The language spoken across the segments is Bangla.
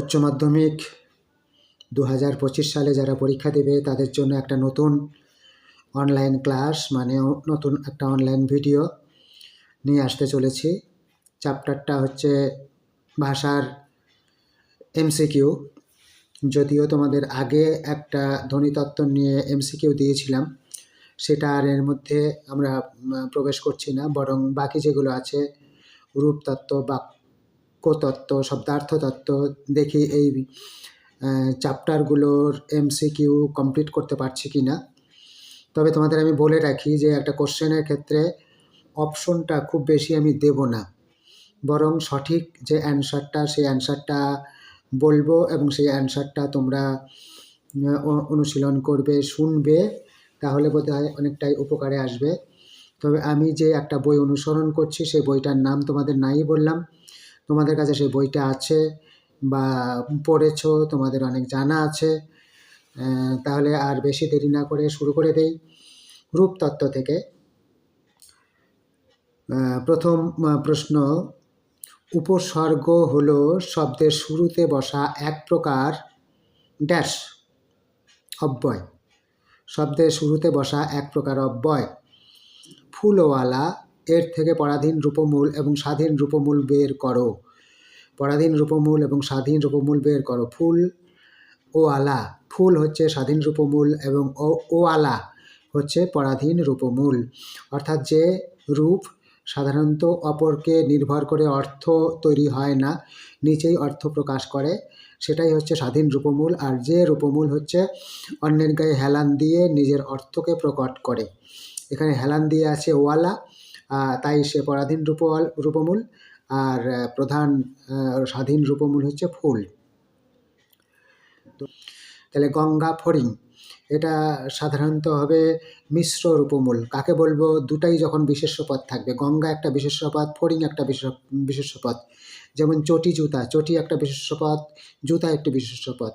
উচ্চ মাধ্যমিক দু হাজার পঁচিশ সালে যারা পরীক্ষা দেবে, তাদের জন্য একটা নতুন অনলাইন ক্লাস মানে নতুন একটা অনলাইন ভিডিও নিয়ে আসতে চলেছি। চ্যাপ্টারটা হচ্ছে ভাষার এমসিকিউ যদিও তোমাদের আগে একটা ধ্বনিতত্ত্ব নিয়ে এমসিকিউ দিয়েছিলাম, সেটা আর এর মধ্যে আমরা প্রবেশ করছি না, বরং বাকি যেগুলো আছে, রূপতত্ত্ব বাক্যতত্ত্ব শব্দার্থ তত্ত্ব দেখি এই চ্যাপ্টারগুলোর এমসিকিউ কমপ্লিট করতে পারছি কি না তবে তোমাদের আমি বলে রাখি যে একটা কোশ্চেনের ক্ষেত্রে অপশনটা খুব বেশি আমি দেব না। বরং সঠিক যে অ্যান্সারটা সেই অ্যান্সারটা বলব এবং সেই অ্যান্সারটা তোমরা অনুশীলন করবে, শুনবে, তাহলে বোধ হয় অনেকটাই উপকারে আসবে। তবে আমি যে একটা বই অনুসরণ করছি সেই বইটার নাম তোমাদের নাই বললাম। তোমাদের কাছে সেই বইটা আছে বা পড়েছো, তোমাদের অনেক জানা আছে তাহলে আর বেশি দেরি না করে শুরু করে দেই। রূপতত্ত্ব থেকে। প্রথম প্রশ্ন, উপসর্গ হল শব্দের শুরুতে বসা এক প্রকার ড্যাশ, অব্যয়। শব্দের শুরুতে বসা এক প্রকার অব্যয়। ফুলওয়ালা এর থেকে পরাধীন রূপমূল এবং স্বাধীন রূপমূল বের করো। পরাধীন রূপমূল এবং স্বাধীন রূপমূল বের করো। ফুল ও আলা। ফুল হচ্ছে স্বাধীন রূপমূল এবং ও আলা হচ্ছে পরাধীন রূপমূল। অর্থাৎ যে রূপ সাধারণত অপরকে নির্ভর করে অর্থ তৈরি হয় না, নিচেই অর্থ প্রকাশ করে, সেটাই হচ্ছে স্বাধীন রূপমূল। আর যে রূপমূল হচ্ছে অন্যের গায়ে হেলান দিয়ে নিজের অর্থকে প্রকট করে। এখানে হেলান দিয়ে আছে ওয়ালা তাই সে পরাধীন রূপ রূপমূল। আর প্রধান স্বাধীন রূপমূল হচ্ছে ফুল। তাহলে গঙ্গা ফড়িং। এটা সাধারণত হবে মিশ্র রূপমূল। কাকে বলব? দুটাই যখন বিশেষ্য পদ থাকবে। গঙ্গা একটা বিশেষ্য পদ, ফড়িং একটা বিশেষ- পদ। যেমন চটি জুতা। চটি একটা বিশেষ্য পদ, জুতা একটি বিশেষ্য পদ।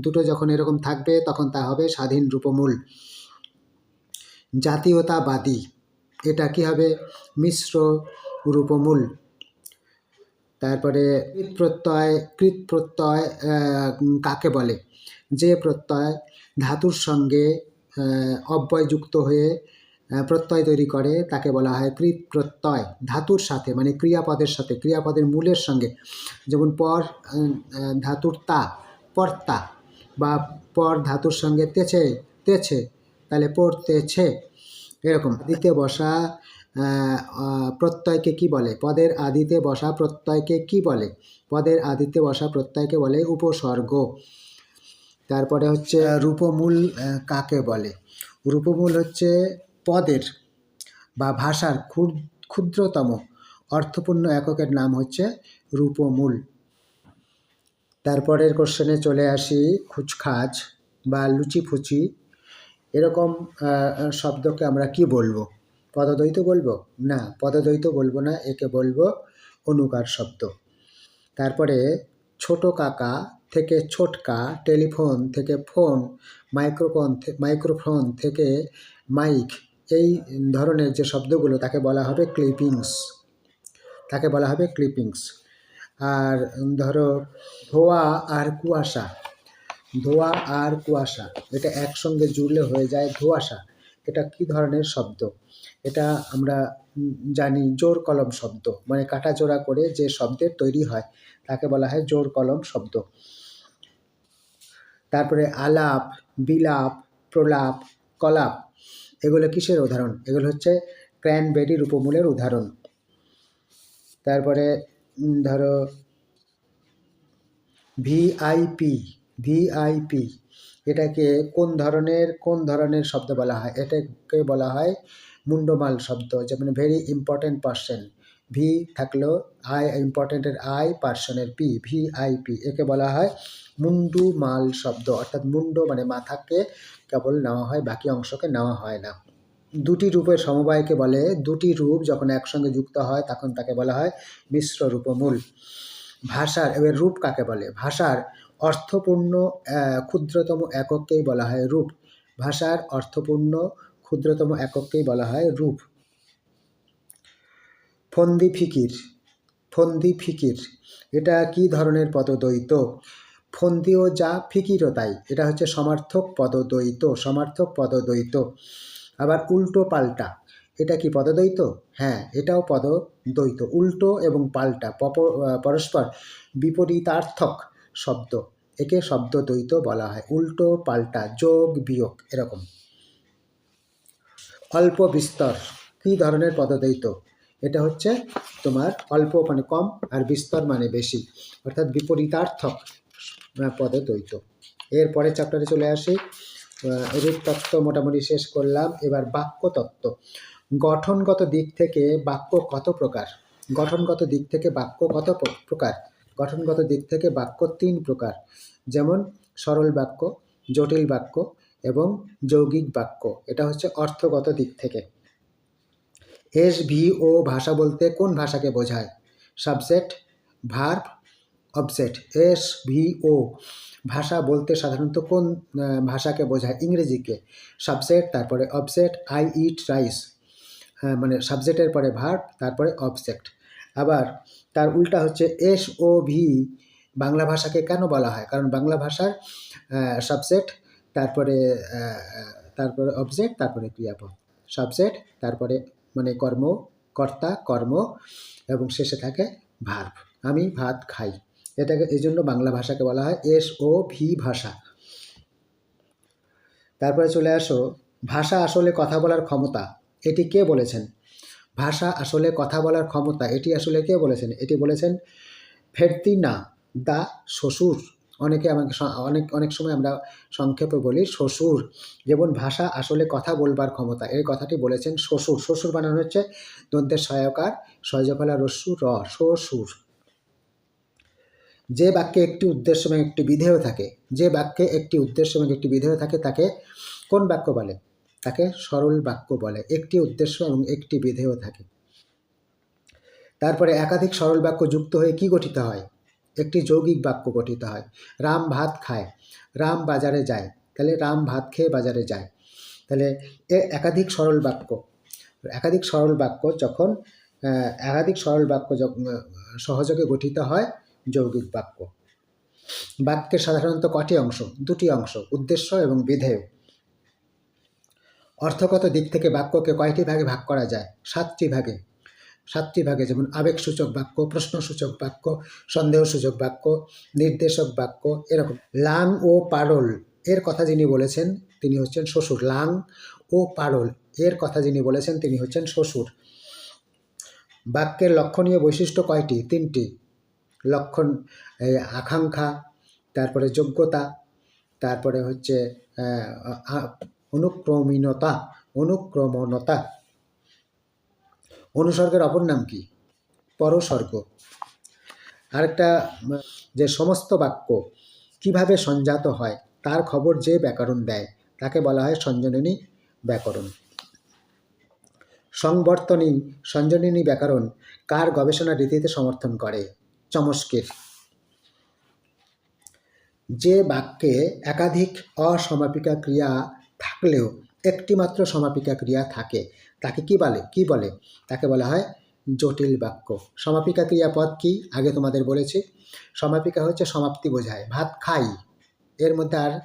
দুটো যখন এরকম থাকবে, তখন তা হবে স্বাধীন রূপমূল। জাতীয়তাবাদী। এটা কি হবে? মিশ্র রূপমূল। তারপরে কৃত প্রত্যয় কৃত প্রত্যয় কাকে বলে? যে প্রত্যয় ধাতুর সঙ্গে আহ, অব্যয় যুক্ত হয়ে প্রত্যয় তৈরি করে তাকে বলা হয় কৃত প্রত্যয় ধাতুর সাথে মানে ক্রিয়াপদের সাথে ক্রিয়াপদের মূলের সঙ্গে। যেমন পর ধাতুর তা পর্তা বা পর ধাতুর সঙ্গে তেছে তেছে তাহলে পড়তেছে এরকম। আদিতে বসা প্রত্যয়কে কি বলে? পদের আদিতে বসা, প্রত্যয়কে কি বলে? পদের আদিতে বসা, প্রত্যয়কে বলে উপসর্গ। তারপরে হচ্ছে রূপমূল কাকে বলে? রূপমূল হচ্ছে পদের বা ভাষার ক্ষুদ্রতম, অর্থপূর্ণ এককের নাম হচ্ছে রূপমূল। তারপরের কোশ্চেনে চলে আসি, খুচখাচ বা লুচিফুচি এরকম শব্দকে আমরা কি বলব? পদদ্বৈত বলব? না, পদদ্বৈত বলব না, একে বলব অনুকার শব্দ। তারপরে, ছোট কাকা থেকে ছোটকা, টেলিফোন থেকে ফোন, মাইক্রোফোন মাইক্রোফোন থেকে মাইক, এই ধরনের যে শব্দগুলো, তাকে বলা হবে ক্লিপিংস। তাকে বলা হবে ক্লিপিংস। আর ধরো ধোয়া আর কুয়াশা। ধোয়া আর কুয়াশা, এটা একসঙ্গে জুড়লে হয়ে যায় ধোঁয়াশা। এটা কি ধরনের শব্দ? এটা আমরা জানি জোর কলম শব্দ মানে কাটা জোড়া করে যে শব্দের তৈরি হয়, তাকে বলা হয় জোর কলম শব্দ। তারপরে আলাপ, বিলাপ, প্রলাপ, কলাপ, এগুলো কিসের উদাহরণ? এগুলো হচ্ছে ক্র্যানবেরির উপমূলের উদাহরণ। তারপরে ধরো, ভিআইপি ভিআইপি এটাকে কোন ধরনের কোন ধরনের শব্দ বলা হয়? এটাকে বলা হয় মুন্ডমাল শব্দ যেমন ভেরি ইম্পর্ট্যান্ট পার্সন ভি থাকল আই ইম্পর্ট্যান্টের আই পার্সনের পি ভিআইপি একে বলা হয় মুন্ডু মাল শব্দ, অর্থাৎ মুন্ড মানে মাথাকে কেবল নেওয়া হয়, বাকি অংশকে নেওয়া হয় না। দুটি রূপের সমবায়কে বলে, দুটি রূপ যখন একসঙ্গে যুক্ত হয়, তখন তাকে বলা হয় মিশ্র রূপমূল। ভাষার, এবার রূপ কাকে বলে? ভাষার অর্থপূর্ণ ক্ষুদ্রতম একককেই বলা হয় রূপ। ভাষার অর্থপূর্ণ, ক্ষুদ্রতম একককেই বলা হয় রূপ। ফন্দি ফিকির ফন্দি ফিকির, এটা কি ধরনের পদদ্বৈত? ফন্দিও যা, ফিকিরও তাই। এটা হচ্ছে সমার্থক পদদ্বৈত সমার্থক পদদ্বৈত। আবার উল্টো পাল্টা, এটা কি পদদ্বৈত? হ্যাঁ এটাও পদদ্বৈত। উল্টো এবং পাল্টা পরস্পর বিপরীতার্থক শব্দ। একে শব্দদ্বৈত বলা হয়। উল্টো, পাল্টা, যোগ, বিয়োগ এরকম। অল্প বিস্তর, কী ধরনের পদদ্বৈত? এটা হচ্ছে তোমার অল্প মানে কম আর বিস্তর মানে বেশি, অর্থাৎ বিপরীতার্থক পদদ্বৈত। এরপরে চ্যাপ্টারে চলে আসি। রূপতত্ত্ব মোটামুটি শেষ করলাম। এবার বাক্যতত্ত্ব গঠনগত দিক থেকে বাক্য কত প্রকার? গঠনগত দিক থেকে বাক্য কত প্র- প্রকার? গঠনগত দিক থেকে বাক্য তিন প্রকার, যেমন সরল বাক্য, জটিল বাক্য এবং যৌগিক বাক্য। এটা হচ্ছে অর্থগত দিক থেকে। এস, ভি ও ভাষা বলতে কোন ভাষাকে বোঝায়? Subject, verb, object. S, V O ভাষা বলতে সাধারণত কোন ভাষাকে বোঝায়? ইংরেজিকে। সাবজেক্ট, তারপরে অবজেক্ট, আই, ইট, রাইস। মানে সাবজেক্টের পরে ভার্ব, তারপরে অবজেক্ট। আবার তার উল্টা হচ্ছে এস ও ভি বাংলা ভাষাকে কেন বলা হয়? কারণ বাংলা ভাষার সাবজেক্ট তারপরে তারপরে অবজেক্ট তারপরে ক্রিয়াপদ। সাবজেক্ট তারপরে মানে কর্ম, কর্তা, কর্ম, এবং শেষে থাকে ভার্ব আমি ভাত খাই। এটাকে এই জন্য বাংলা ভাষাকে বলা হয় এস ও ভি ভাষা। তারপরে চলে আসো, ভাষা আসলে কথা বলার ক্ষমতা। এটি কে বলেছেন? ভাষা আসলে কথা বলার ক্ষমতা, এটি আসলে কে বলেছেন? এটি বলেছেন ফেরতিনা দা শ্বশুর। অনেকে আমাকে অনেক অনেক সময় আমরা সংক্ষেপে বলি শ্বশুর। যেমন ভাষা আসলে কথা বলবার ক্ষমতা, এই কথাটি বলেছেন শ্বশুর। শ্বশুর বানানো হচ্ছে দন্তের সহায়কার সহজফলা রস্যু র, শ্বশুর। যে বাক্যে একটি উদ্দেশ্য এবং একটি বিধেয় থাকে, যে বাক্যে একটি উদ্দেশ্য এবং একটি বিধেয় থাকে, তাকে কোন বাক্য বলে? তাকে সরল বাক্য বলে। একটি উদ্দেশ্য এবং একটি বিধেয় থাকে। তারপরে একাধিক সরল বাক্য যুক্ত হয়ে কি গঠিত হয়? একটি যৌগিক বাক্য গঠিত হয়। রাম ভাত খায়। রাম বাজারে যায়। তাহলে রাম ভাত খেয়ে বাজারে যায়। তাহলে এ একাধিক সরল বাক্য। একাধিক সরল বাক্য যখন একাধিক সরল বাক্য সহযোগে গঠিত হয় যৌগিক বাক্য। বাক্যের সাধারণত কটি অংশ? দুটি অংশ, উদ্দেশ্য এবং বিধেয়। অর্থগত দিক থেকে বাক্যকে কয়টি ভাগে ভাগ করা যায়? সাতটি ভাগে। সাতটি ভাগে যেমন আবেগসূচক বাক্য, প্রশ্নসূচক বাক্য, সন্দেহসূচক বাক্য, নির্দেশক বাক্য এরকম। লাং ও পারল, এর কথা যিনি বলেছেন তিনি হচ্ছেন শ্বশুর। লাং ও পারল, এর কথা যিনি বলেছেন তিনি হচ্ছেন শ্বশুর। বাক্যের লক্ষণীয় বৈশিষ্ট্য কয়টি? তিনটি। লক্ষণ আকাঙ্ক্ষা, তারপরে যোগ্যতা, তারপরে হচ্ছে অনুক্রমণীয়তা অনুক্রমণতা। অনুসর্গের অপর নাম কি? পরসর্গ। আরেকটা, যে সমস্ত বাক্য কীভাবে সঞ্জাত হয়, তার খবর যে ব্যাকরণ দেয়, তাকে বলা হয় সঞ্জননী ব্যাকরণ। সংবর্তনী, সঞ্জননী ব্যাকরণ কার গবেষণা রীতিতে সমর্থন করে? চমস্কের। যে বাক্যে একাধিক অসমাপিকা ক্রিয়া থাকলেও একটিমাত্র সমাপিকা ক্রিয়া থাকে। তাকে কি বলে? কি বলে? তাকে বলা হয় জটিল বাক্য। সমাপিকা ক্রিয়াপদ কি? আগে তোমাদের বলেছি। সমাপিকা হচ্ছে সমাপ্তি বোঝায়। ভাত খাই। এর মধ্যে আর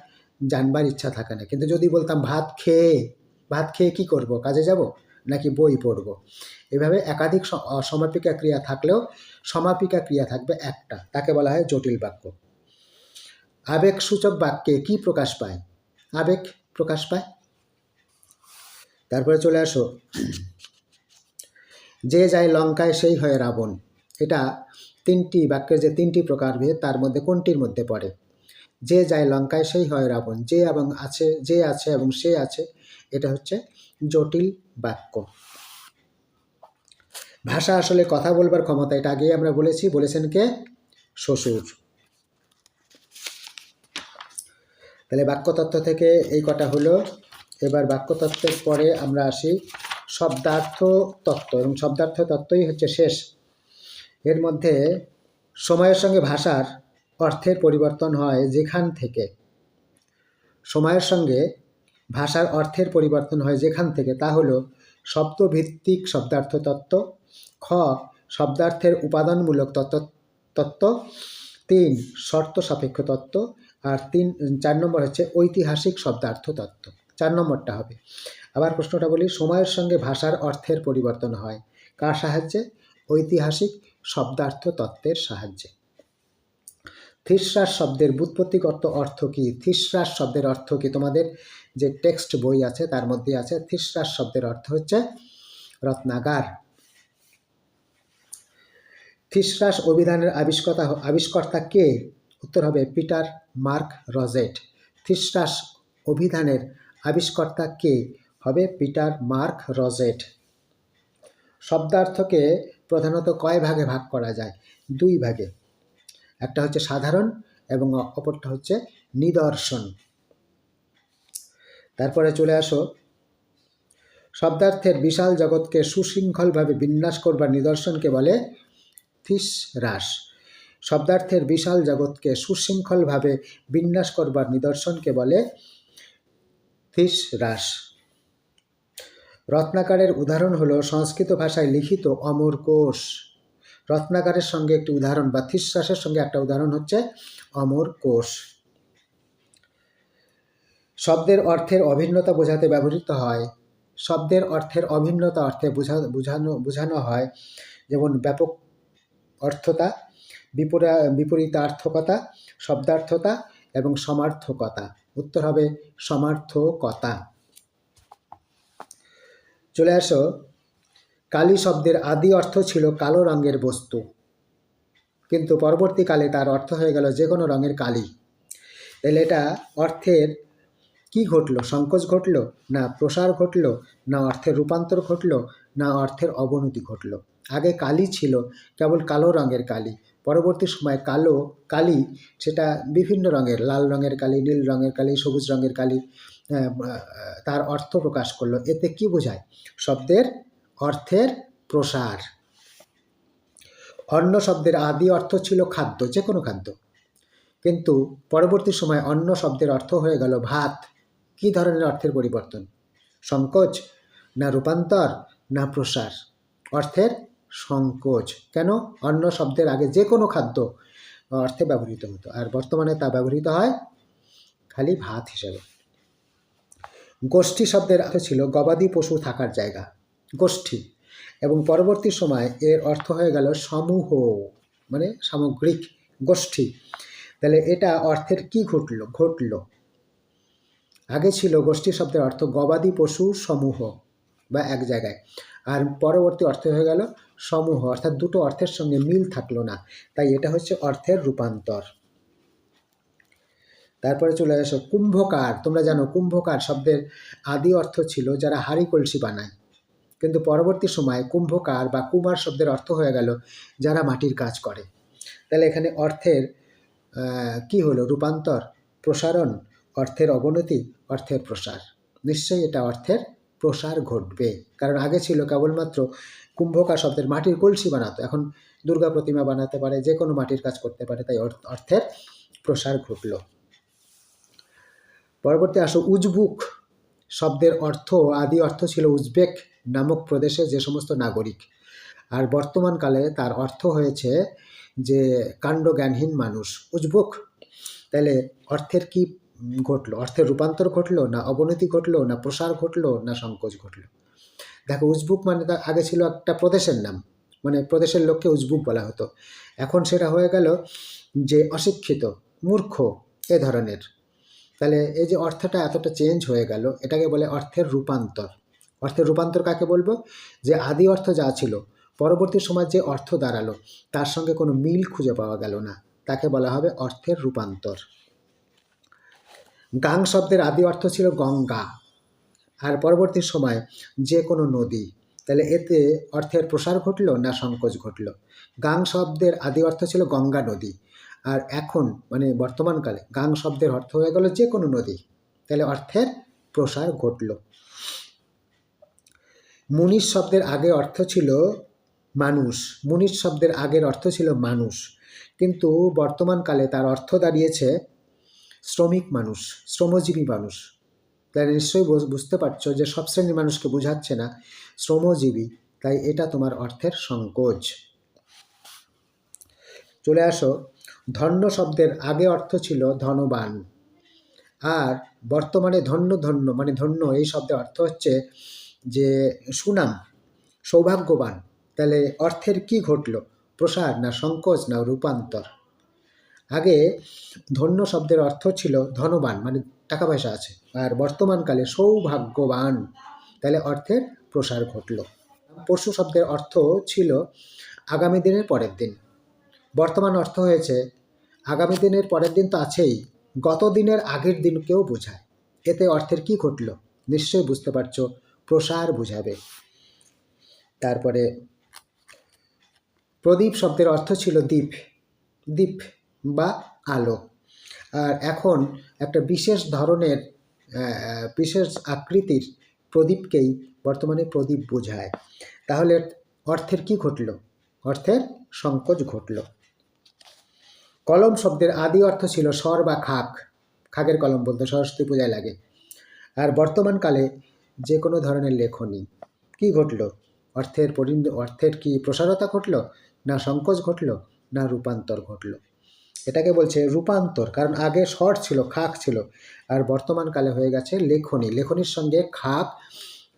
জানবার ইচ্ছা থাকে না। কিন্তু যদি বলতাম, ভাত খেয়ে ভাত খেয়ে কি করব? কাজে যাব? নাকি বই পড়ব? এভাবে একাধিক সমাপিকা ক্রিয়া থাকলেও সমাপিকা ক্রিয়া থাকবে একটা। তাকে বলা হয় জটিল বাক্য। আবেগসূচক বাক্যে কি প্রকাশ পায়? আবেগ প্রকাশ পায়। তারপরে চলে আসো। যে যায় লঙ্কায় সেই হয় রাবণ। এটা তিনটি বাক্যের যে তিনটি প্রকার প্রকারভেদ তার মধ্যে কোনটির মধ্যে পড়ে? যে যায় লঙ্কায় সেই হয় রাবণ। যে এবং আছে, যে আছে এবং সে আছে, এটা হচ্ছে জটিল বাক্য। ভাষা আসলে কথা বলবার ক্ষমতা, এটা আগেই আমরা বলেছি। বলেছেন কে? শ্বশুর। তাহলে বাক্যতত্ত্ব থেকে এই কটা হলো। এবার বাক্যতত্ত্বের পরে আমরা আসি শব্দার্থ তত্ত্ব এবং শব্দার্থ তত্ত্বই হচ্ছে শেষ। এর মধ্যে সময়ের সঙ্গে ভাষার অর্থের পরিবর্তন হয় যেখান থেকে। সময়ের সঙ্গে ভাষার অর্থের পরিবর্তন হয় যেখান থেকে, তা হলো শব্দভিত্তিক শব্দার্থ তত্ত্ব খ, শব্দার্থের উপাদানমূলক তত্ত্ব তত্ত্ব, তিন, শর্ত সাপেক্ষ তত্ত্ব আর তিন চার নম্বর হচ্ছে ঐতিহাসিক শব্দার্থ তত্ত্ব চার নম্বরটা হবে। আবার প্রশ্নটা বলি, সময়ের সঙ্গে ভাষার অর্থের পরিবর্তন হয়। কার সাহায্যে? ঐতিহাসিক শব্দার্থ তত্ত্বের সাহায্যে। থিসরাস শব্দের বুৎপত্তিগত অর্থ কি? থিসরাস শব্দের অর্থ কি তোমাদের? যে টেক্সট বই আছে, তার মধ্যে আছে, থিসরাস শব্দের অর্থ হচ্ছে রত্নাগার। থিসরাস অভিধানের আবিষ্কর্তা আবিষ্কর্তা কে? উত্তর হবে পিটার মার্ক রজেট। থিসরাস অভিধানের আবিষ্কর্তা কে হবে পিটার মার্ক রজেট? শব্দার্থকে প্রধানত কয় ভাগে ভাগ করা যায়? দুই ভাগে। একটা হচ্ছে সাধারণ এবং অপরটা হচ্ছে নিদর্শন। তারপরে চলে আসো। শব্দার্থের বিশাল জগৎকে সুশৃঙ্খলভাবে বিন্যাস করবার নিদর্শনকে বলে থিস হ্রাস শব্দার্থের বিশাল জগৎকে সুশৃঙ্খলভাবে বিন্যাস করবার নিদর্শনকে বলে থিস হ্রাস রত্নাকারের উদাহরণ হলো সংস্কৃত ভাষায় লিখিত অমর কোষ। রত্নাকারের সঙ্গে একটি উদাহরণ বা থিশ্বাসের সঙ্গে একটা উদাহরণ হচ্ছে অমর কোষ। শব্দের অর্থের অভিন্নতা বোঝাতে ব্যবহৃত হয়। শব্দের অর্থের অভিন্নতা অর্থে বোঝা বোঝানো বোঝানো হয়। যেমন ব্যাপক অর্থতা বিপরীত বিপরীতার্থকতা, শব্দার্থতা এবং সমার্থকতা। উত্তর হবে সমার্থকতা। চলে আসো। কালী শব্দের আদি অর্থ ছিল কালো রঙের বস্তু। কিন্তু পরবর্তীকালে তার অর্থ হয়ে গেল যে কোনো রঙের কালি। তাহলে এটা অর্থের কি ঘটলো? সংকোচ ঘটলো? না প্রসার ঘটলো? না অর্থের রূপান্তর ঘটলো? না অর্থের অবনতি ঘটলো? আগে কালি ছিল, কেবল কালো রঙের কালি। পরবর্তী সময় কালো কালি, সেটা বিভিন্ন রঙের, লাল রঙের কালি, নীল রঙের কালি, সবুজ রঙের কালি তার অর্থ প্রকাশ করল। এতে কি বোঝায়? শব্দের অর্থের প্রসার। অন্য শব্দের আদি অর্থ ছিল খাদ্য যে কোনো খাদ্য। কিন্তু পরবর্তী সময় অন্য শব্দের অর্থ হয়ে গেল ভাত। কি ধরনের অর্থের পরিবর্তন? সংকোচ, না রূপান্তর, না প্রসার। অর্থের সংকোচ। কেন? অন্ন শব্দের আগে যে কোনো খাদ্য অর্থে ব্যবহৃত হতো। আর বর্তমানে তা ব্যবহৃত হয় খালি ভাত হিসেবে। গোষ্ঠী শব্দের অর্থ ছিল গবাদি পশু থাকার জায়গা। গোষ্ঠী। এবং পরবর্তী সময় এর অর্থ হয়ে গেল সমূহ মানে সামগ্রিক গোষ্ঠী। তাহলে এটা অর্থের কি ঘটলো? ঘটলো। আগে ছিল গোষ্ঠী শব্দের অর্থ গবাদি পশু সমূহ বা এক জায়গায়। আর পরবর্তী অর্থ হয়ে গেল সমূহ, অর্থাৎ দুটো অর্থের সঙ্গে মিল থাকল না। তাই এটা হচ্ছে অর্থের রূপান্তর। তারপরে চলে আসো, কুম্ভকার। তোমরা জানো, কুম্ভকার শব্দের আদি অর্থ ছিল যারা হাড়ি কলসি বানায়। কিন্তু পরবর্তী সময়ে কুম্ভকার বা কুমার শব্দের অর্থ হয়ে গেল যারা মাটির কাজ করে। তাহলে এখানে অর্থের কি হলো? রূপান্তর, প্রসারণ, অর্থের অবনতি, অর্থের প্রসার। নিশ্চয়ই এটা অর্থের প্রসার ঘটবে। কারণ আগে ছিল কেবলমাত্র কুম্ভকার শব্দের মাটির কলসি বানাতো। এখন দুর্গা প্রতিমা বানাতে পারে যে কোনো মাটির কাজ করতে পারে, তাই অর্থের প্রসার ঘটল। পরবর্তী আসো, উজবুক শব্দের অর্থ, আদি অর্থ ছিল উজবেক নামক প্রদেশে যে সমস্ত নাগরিক। আর বর্তমানকালে তার অর্থ হয়েছে যে কাণ্ডজ্ঞানহীন মানুষ। উজবুক তাহলে অর্থের কি ঘটলো? অর্থের রূপান্তর ঘটলো, না অবনতি ঘটলো, না প্রসার ঘটলো, না সংকোচ ঘটলো? দেখো, উজবুক মানে আগে ছিল একটা প্রদেশের নাম। মানে প্রদেশের লোককে উজবুক বলা হতো। এখন সেটা হয়ে গেল যে অশিক্ষিত, মূর্খ এ ধরনের। তাহলে এই যে অর্থটা এতটা চেঞ্জ হয়ে গেল, এটাকে বলে অর্থের রূপান্তর। অর্থের রূপান্তর কাকে বলব? যে আদি অর্থ যা ছিল, পরবর্তী সময় যে অর্থ দাঁড়াল, তার সঙ্গে কোনো মিল খুঁজে পাওয়া গেল না। তাকে বলা হবে অর্থের রূপান্তর। গাং শব্দের আদি অর্থ ছিল গঙ্গা। আর পরবর্তী সময় যে কোনো নদী, তাহলে এতে অর্থের প্রসার ঘটল না সংকোচ ঘটল? গাং শব্দের আদি অর্থ ছিল গঙ্গা নদী। আর এখন মানে বর্তমানকালে গাং শব্দের অর্থ হয়ে গেল যে কোনো নদী, তাহলে অর্থের প্রসার ঘটল। মুনিশ শব্দের আগে অর্থ ছিল মানুষ, মুনিশ শব্দের আগের অর্থ ছিল মানুষ। কিন্তু বর্তমানকালে তার অর্থ দাঁড়িয়েছে শ্রমিক মানুষ, শ্রমজীবী মানুষ। তাই নিশ্চয়ই বুঝতে পারছ যে সব শ্রেণির মানুষকে বোঝাচ্ছে না। শ্রমজীবী, তাই এটা তোমার অর্থের সংকোচ। চলে আসো। ধন্য শব্দের আগে অর্থ ছিল ধনবান। আর বর্তমানে ধন্য ধন্য মানে ধন্য এই শব্দের অর্থ হচ্ছে যে সুনাম, সৌভাগ্যবান। তাহলে অর্থের কি ঘটল? প্রসার না সংকোচ না রূপান্তর? আগে ধন্য শব্দের অর্থ ছিল ধনবান মানে টাকা পয়সা আছে। আর বর্তমানকালে সৌভাগ্যবান, তাহলে অর্থের প্রসার ঘটল। পরশু শব্দের অর্থ ছিল আগামী দিনের পরের দিন। বর্তমান অর্থ হয়েছে, আগামী দিনের পরের দিন তো আছেই, গত দিনের আগের দিনকেও বোঝায়। এতে অর্থের কি ঘটল? নিশ্চয়ই বুঝতে পারছ, প্রসার বুঝাবে। তারপরে, প্রদীপ শব্দের অর্থ ছিল দ্বীপ দ্বীপ বা আলো। আর এখন একটা বিশেষ ধরনের বিশেষ আকৃতির প্রদীপকেই বর্তমানে প্রদীপ বোঝায়। তাহলে অর্থের কি ঘটল? অর্থের সংকোচ ঘটল। কলম শব্দের আদি অর্থ ছিল স্বর বা খাক। খাগের কলম বলতে সরস্বতী পূজায় লাগে। আর বর্তমানকালে যে কোনো ধরনের লেখনী। কি ঘটল? অর্থের পরিণ, অর্থের কি প্রসারতা ঘটল? না সংকোচ ঘটল? না রূপান্তর ঘটল? এটাকে বলছে রূপান্তর, কারণ আগে স্বর ছিল, খাক ছিল, আর বর্তমানকালে হয়ে গেছে লেখনী। লেখনির সঙ্গে খাক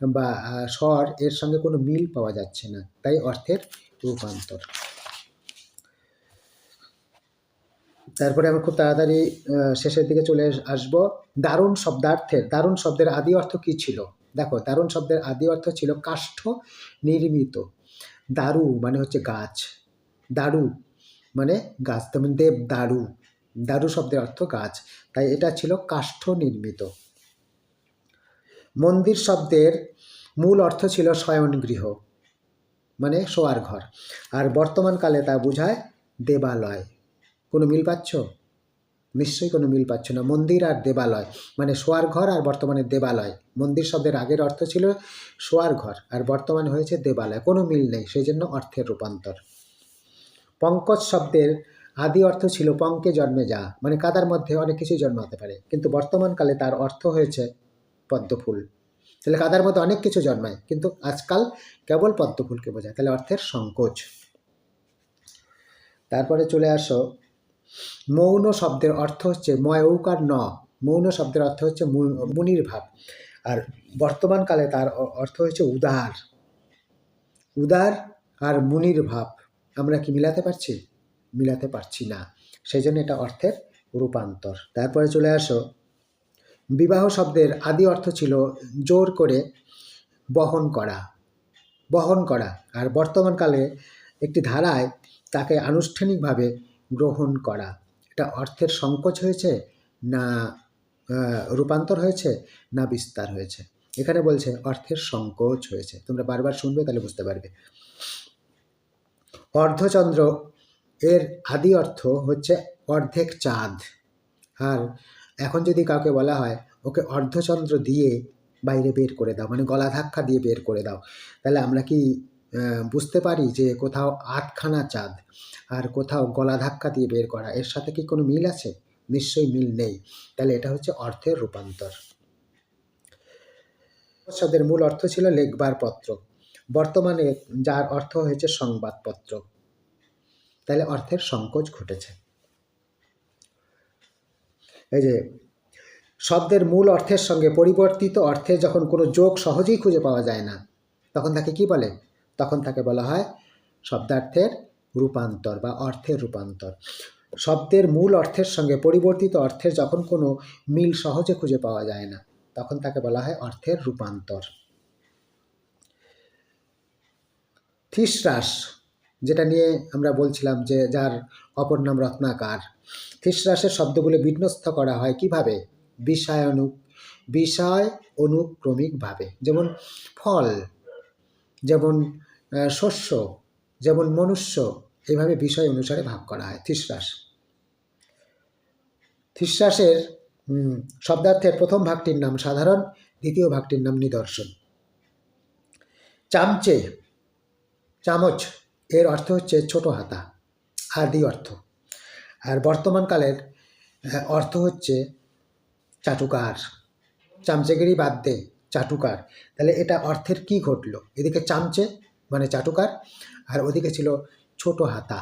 বা স্বর এর সঙ্গে কোনো মিল পাওয়া যাচ্ছে না, তাই অর্থের রূপান্তর। তারপরে আমি খুব তাড়াতাড়ি শেষের দিকে চলে আস- আসব। দারুণ শব্দার্থের দারুণ শব্দের আদি অর্থ কি ছিল? দেখো, দারুণ শব্দের আদি অর্থ ছিল কাষ্ঠ নির্মিত। দারু মানে হচ্ছে গাছ। দারু মানে গাছ তেমন দেব দারু দারু শব্দের অর্থ গাছ। তাই এটা ছিল কাষ্ঠ নির্মিত। মন্দির শব্দের মূল অর্থ ছিল শয়নগৃহ মানে শোয়ার ঘর। আর বর্তমানকালে তা বোঝায় দেবালয়। কোনো মিল পাচ্ছ? নিশ্চয়ই কোনো মিল পাচ্ছ না। মন্দির আর দেবালয় মানে শোয়ার ঘর আর বর্তমানে দেবালয়। মন্দির শব্দের আগের অর্থ ছিল শোয়ার ঘর, আর বর্তমানে হয়েছে দেবালয়। কোনো মিল নেই, সেই জন্য অর্থের রূপান্তর। পঙ্কজ শব্দের আদি অর্থ ছিল পঙ্কে জন্মে যা মানে কাদার মধ্যে অনেক কিছুই জন্মাতে পারে। কিন্তু বর্তমানকালে তার অর্থ হয়েছে পদ্মফুল। তাহলে কাদার মধ্যে অনেক কিছু জন্মায়, কিন্তু আজকাল কেবল পদ্মফুলকে বোঝায়। তাহলে অর্থের সংকোচ। তারপরে চলে আসো। মৌন শব্দের অর্থ হচ্ছে ময়ৌকার ন। মৌন শব্দের অর্থ হচ্ছে মুনির ভাব। আর বর্তমানকালে তার অর্থ হচ্ছে উদার। উদার আর মুনির ভাব। আমরা কি মিলাতে পারছি? মিলাতে পারছি না। সেই জন্য এটা অর্থের রূপান্তর। তারপরে চলে আসো। বিবাহ শব্দের আদি অর্থ ছিল জোর করে বহন করা। বহন করা। আর বর্তমানকালে একটি ধারায় তাকে আনুষ্ঠানিকভাবে গ্রহণ করা। এটা অর্থের সংকোচ হয়েছে না রূপান্তর হয়েছে না বিস্তার হয়েছে? এখানে বলছে অর্থের সংকোচ হয়েছে। তোমরা বারবার শুনবে তাহলে বুঝতে পারবে। অর্ধচন্দ্র। এর আদি অর্থ হচ্ছে অর্ধেক চাঁদ। আর এখন যদি কাউকে বলা হয়, ওকে অর্ধচন্দ্র দিয়ে বাইরে বের করে দাও মানে গলা ধাক্কা দিয়ে বের করে দাও, তাহলে আমরা কি বুঝতে পারি যে কোথাও আটখানা চাঁদ আর কোথাও গলা ধাক্কা দিয়ে বের করা, এর সাথে কি কোনো মিল আছে? নিশ্চয়ই মিল নেই। তাহলে এটা হচ্ছে অর্থের রূপান্তর। শব্দের মূল অর্থ ছিল লেখবার পত্র। বর্তমানে যার অর্থ হয়েছে সংবাদপত্র। তাহলে অর্থের সংকোচ ঘটেছে। এই যে, শব্দের মূল অর্থের সঙ্গে পরিবর্তিত অর্থে যখন কোনো যোগ সহজেই খুঁজে পাওয়া যায় না, তখন তাকে কি বলে? তখন তাকে বলা হয় শব্দার্থের রূপান্তর বা অর্থের রূপান্তর। শব্দের মূল অর্থের সঙ্গে পরিবর্তিত অর্থের যখন কোনো মিল সহজে খুঁজে পাওয়া যায় না, তখন তাকে বলা হয় অর্থের রূপান্তর। থিসরাস যেটা নিয়ে আমরা বলছিলাম যে যার অপর নাম রত্নাকার। থিসরাসের শব্দগুলো বিন্যস্ত করা হয় কীভাবে? বিষয়ানু বিষয় অনুক্রমিকভাবে যেমন ফল, যেমন শস্য, যেমন মনুষ্য এইভাবে বিষয় অনুসারে ভাগ করা হয় থিসরাস থিসরাসের শব্দার্থের প্রথম ভাগটির নাম সাধারণ, দ্বিতীয় ভাগটির নাম নিদর্শন। চামচে চামচ, এর অর্থ হচ্ছে ছোট হাতা আদি অর্থ। আর বর্তমানকালের অর্থ হচ্ছে চাটুকার। চামচেগিরি বাদ দে, চাটুকার। তাহলে এটা অর্থের কি ঘটলো? এদিকে চামচে মানে চাটুকার, আর ওদিকে ছিল ছোট হাতা।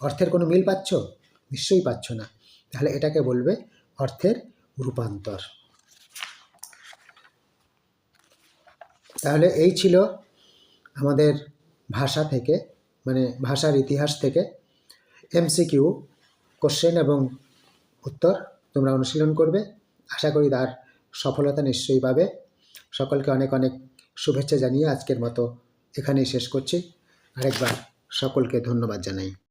অর্থের কোনো মিল পাচ্ছ? নিশ্চয়ই পাচ্ছ না। তাহলে এটাকে বলবে অর্থের রূপান্তর। তাহলে এই ছিল আমাদের ভাষা থেকে মানে ভাষার ইতিহাস থেকে এমসিকিউ, কোশ্চেন এবং উত্তর তোমরা অনুশীলন করবে। আশা করি তার সফলতা নিশ্চয়ই পাবে। সকলকে অনেক অনেক শুভেচ্ছা জানিয়ে আজকের মতো এখানেই শেষ করছি। আরেকবার সকলকে ধন্যবাদ জানাই।